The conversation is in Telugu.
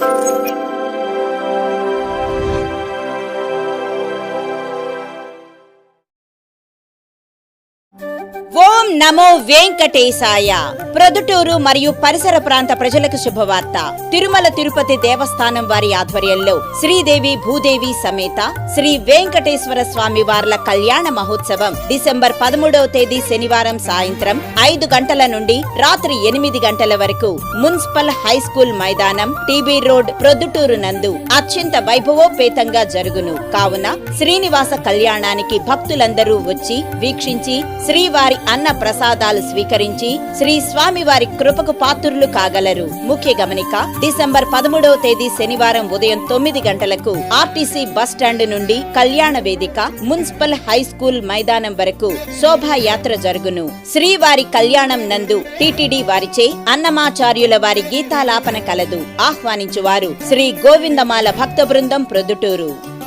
フフフ。ఓం నమో వెంకటేశాయ. ప్రొద్దుటూరు మరియు పరిసర ప్రాంత ప్రజలకు శుభవార్త. తిరుమల తిరుపతి దేవస్థానం వారి ఆధ్వర్యంలో శ్రీదేవి భూదేవి సమేత శ్రీ వెంకటేశ్వర స్వామి వార్ల కళ్యాణ మహోత్సవం డిసెంబర్ పదమూడవ తేదీ శనివారం సాయంత్రం ఐదు గంటల నుండి రాత్రి ఎనిమిది గంటల వరకు మున్సిపల్ హై స్కూల్ మైదానం టీబీ రోడ్ ప్రొద్దుటూరు నందు అత్యంత వైభవోపేతంగా జరుగును. కావున శ్రీనివాస కళ్యాణానికి భక్తులందరూ వచ్చి వీక్షించి శ్రీ వారి అన్న ప్రసాదాలు స్వీకరించి శ్రీ స్వామి వారి కృపకు పాత్రులు కాగలరు. ముఖ్య గమనిక డిసెంబర్ పదమూడవ తేదీ శనివారం ఉదయం తొమ్మిది గంటలకు ఆర్టీసీ బస్ స్టాండ్ నుండి కళ్యాణ వేదిక మున్సిపల్ హై స్కూల్ మైదానం వరకు శోభాయాత్ర జరుగును. శ్రీవారి కళ్యాణం నందు టిటిడి వారిచే అన్నమాచార్యుల వారి గీతాలాపన కలదు. ఆహ్వానించువారు శ్రీ గోవిందమాల భక్త బృందం ప్రొద్దుటూరు.